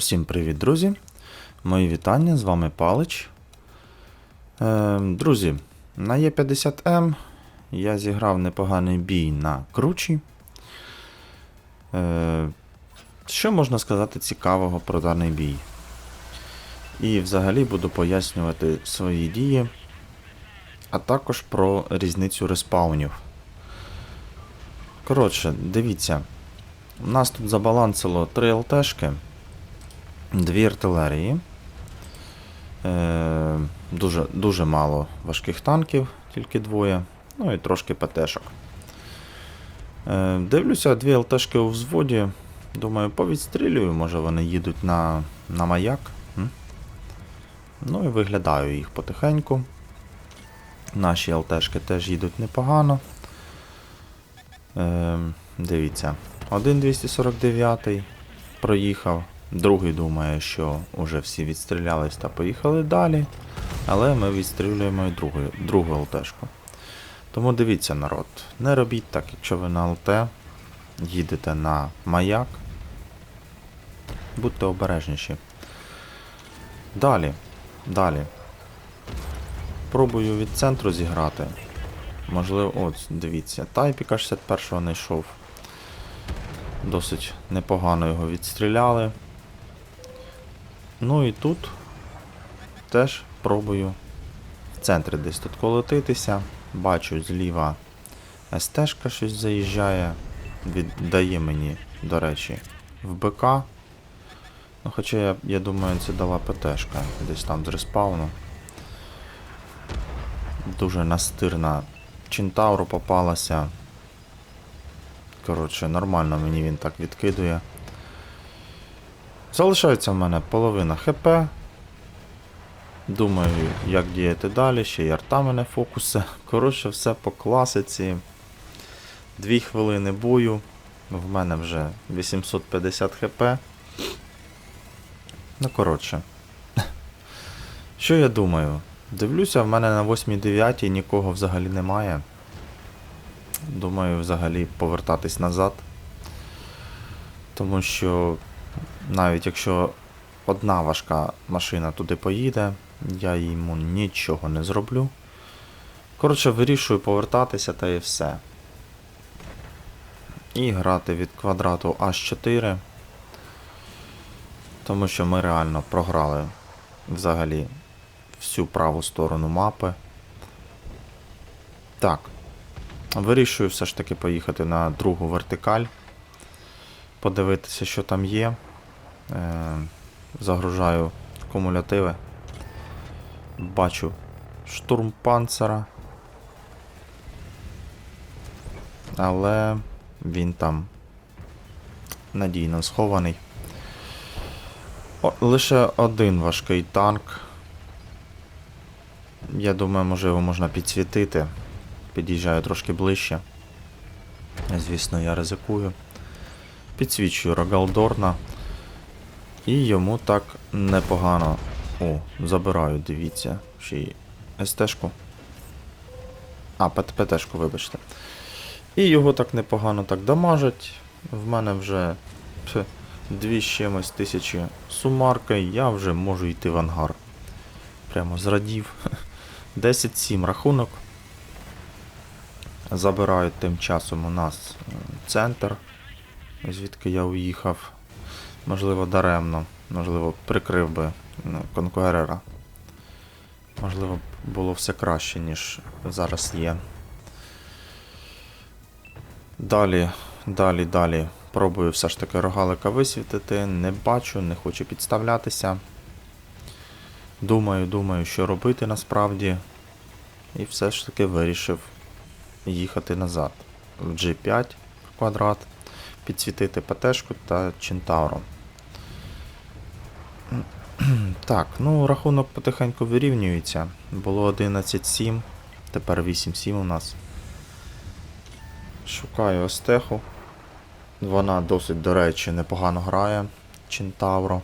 Усім привіт, друзі! Мої вітання, з вами Палич. Е, друзі, на Е50М я зіграв непоганий бій на кручі. Е, що можна сказати цікавого про даний бій? І взагалі буду пояснювати свої дії, а також про різницю респаунів. Коротше, дивіться, у нас тут забалансило 3 ЛТшки. Дві артилерії. Е, дуже, дуже мало важких танків, тільки двоє. Ну і трошки ПТшок. Е, дивлюся, дві ЛТшки у взводі. Думаю, повідстрілюю, може вони їдуть на, на маяк. Ну і виглядаю їх потихеньку. Наші ЛТшки теж їдуть непогано. Е, дивіться, один 249 проїхав. Другий думає, що вже всі відстрілялись та поїхали далі. Але ми відстрілюємо і другу, другу ЛТшку. Тому дивіться, народ, не робіть так, якщо ви на ЛТ їдете на маяк. Будьте обережніші. Далі. Далі. Пробую від центру зіграти. Можливо, от, дивіться, Тайпіка 61-го знайшов. Досить непогано його відстріляли. Ну і тут теж пробую в центрі десь тут колотитися. Бачу зліва СТшка щось заїжджає. Віддає мені, до речі, в БК. Ну, хоча я, я думаю, це дала ПТшка десь там з респауну. Дуже настирна Чинтауру попалася. Коротше, нормально мені він так відкидує. Залишається в мене половина ХП. Думаю, як діяти далі, ще й арта мене фокуси. Коротше, все по класиці. Дві хвилини бою. В мене вже 850 хп. Ну, коротше. Що я думаю? Дивлюся, в мене на 8-9 нікого взагалі немає. Думаю, взагалі повертатись назад. Тому що навіть якщо одна важка машина туди поїде, я йому нічого не зроблю. Коротше, вирішую повертатися та і все. І грати від квадрату H4. Тому що ми реально програли взагалі всю праву сторону мапи. Так. Вирішую все ж таки поїхати на другу вертикаль. Подивитися, що там є. Е, Загружаю кумулятиви. Бачу штурм панцера. Але він там надійно схований. О, лише один важкий танк. Я думаю, можливо, можна підсвітити. Під'їжджаю трошки ближче. Звісно, я ризикую. Підсвічую Рогалдорна. І йому так непогано. О, забираю, дивіться. Ще й СТ-шку. А, ПТ-шку, вибачте. І його так непогано так дамажать. В мене вже дві з чимось тисячі сумарка, і я вже можу йти в ангар. Прямо зрадів. 10-7 рахунок. Забирають тим часом у нас е, центр, звідки я уїхав. Можливо, даремно, можливо, прикрив би ну, конкурера. Можливо, було все краще, ніж зараз є. Далі, далі, далі. Пробую все ж таки рогалика висвітити. Не бачу, не хочу підставлятися. Думаю, думаю, що робити насправді. І все ж таки вирішив їхати назад. В G5 в квадрат, підсвітити ПТшку та Чентауру. Так, ну рахунок потихеньку вирівнюється. Було 11-7, тепер 8-7 у нас. Шукаю Остеху. Вона досить, до речі, непогано грає. Чентавро.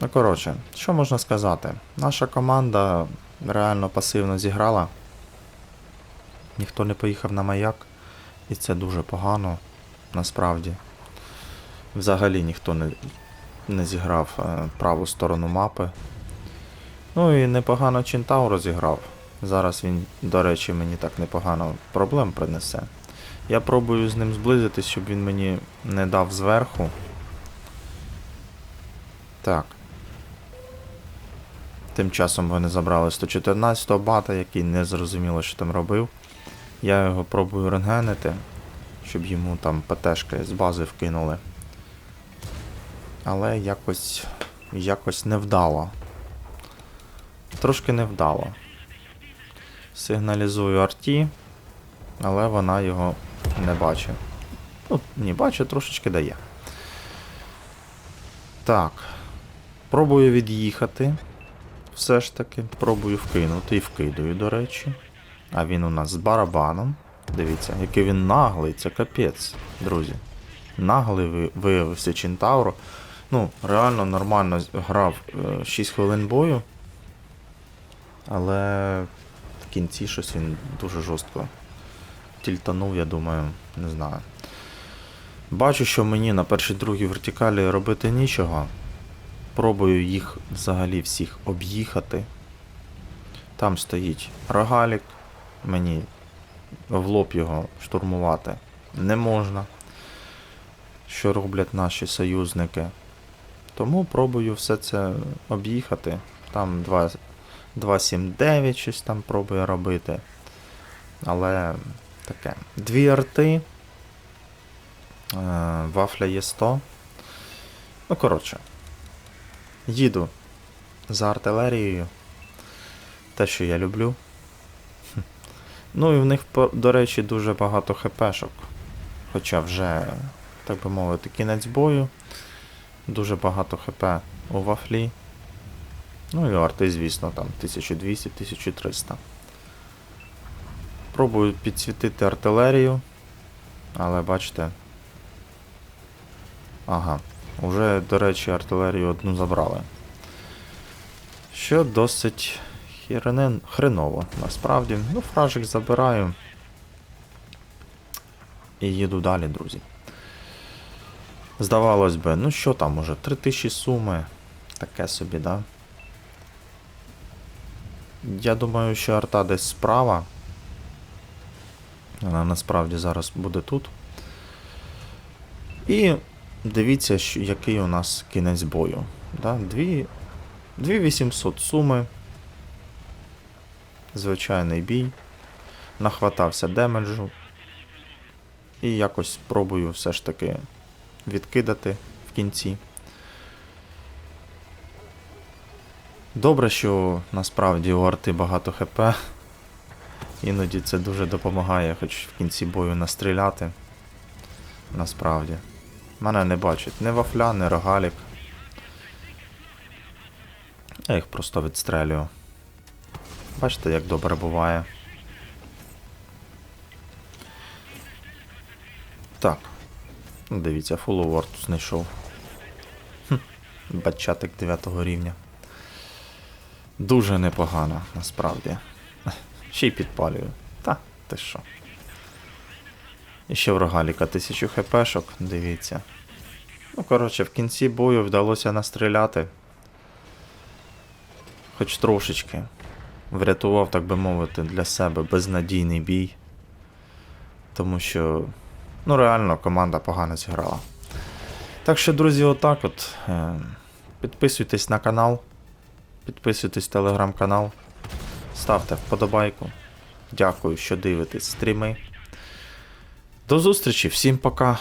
Ну, коротше, що можна сказати? Наша команда реально пасивно зіграла. Ніхто не поїхав на маяк, і це дуже погано, насправді. Взагалі ніхто не, не зіграв е, праву сторону мапи. Ну і непогано Чентау зіграв. Зараз він, до речі, мені так непогано проблем принесе. Я пробую з ним зблизитись, щоб він мені не дав зверху. Так. Тим часом вони забрали 114-го бата, який не зрозуміло, що там робив. Я його пробую рентгенити, щоб йому там ПТшки з бази вкинули. Але якось. якось невдало. Трошки невдало. Сигналізую арті, але вона його не бачить. Ну, ні, бачить, трошечки дає. Так. Пробую від'їхати. Все ж таки. Пробую вкинути і вкидаю, до речі. А він у нас з барабаном. Дивіться, який він наглий, це капець, друзі. Наглий ви- виявився Чентауро. Ну, реально нормально грав е, 6 хвилин бою. Але в кінці щось він дуже жорстко тільтанув, я думаю, не знаю. Бачу, що мені на першій другій вертикалі робити нічого. Пробую їх взагалі всіх об'їхати. Там стоїть рогалік. Мені в лоб його штурмувати не можна. Що роблять наші союзники. Тому пробую все це об'їхати. Там 279 щось там пробую робити. Але таке. Дві арти. Е, вафля є 100. Ну, коротше. Їду за артилерією. Те, що я люблю. Ну і в них, до речі, дуже багато хпшок. Хоча вже, так би мовити, кінець бою. Дуже багато хп у вафлі. Ну і арти, звісно, там 1200-1300. Пробую підсвітити артилерію. Але бачите. Ага. Уже, до речі, артилерію одну забрали. Що досить хіренен... хреново, насправді. Ну, фражик забираю. І їду далі, друзі. Здавалось би, ну що там уже, 3000 суми. Таке собі, да? Я думаю, що арта десь справа. Вона насправді зараз буде тут. І дивіться, який у нас кінець бою. Да? 2, 2800 суми. Звичайний бій. Нахватався демеджу. І якось спробую все ж таки відкидати в кінці. Добре, що насправді у арти багато хп. Іноді це дуже допомагає, хоч в кінці бою настріляти. Насправді. Мене не бачить ні вафля, ні рогалік. Я їх просто відстрелюю. Бачите, як добре буває. Так. Ну, Дивіться, фуловард знайшов. Хм, Бачатик 9 рівня. Дуже непогано, насправді. Ще й підпалюю. Та, ти що. І ще в рогаліка 1000 хпшок, дивіться. Ну, коротше, в кінці бою вдалося настріляти. Хоч трошечки. Врятував, так би мовити, для себе безнадійний бій. Тому що, ну, реально, команда погано зіграла. Так що, друзі, отак от. Е, підписуйтесь на канал. Підписуйтесь в телеграм-канал. Ставте вподобайку. Дякую, що дивитесь стріми. До зустрічі, всім пока.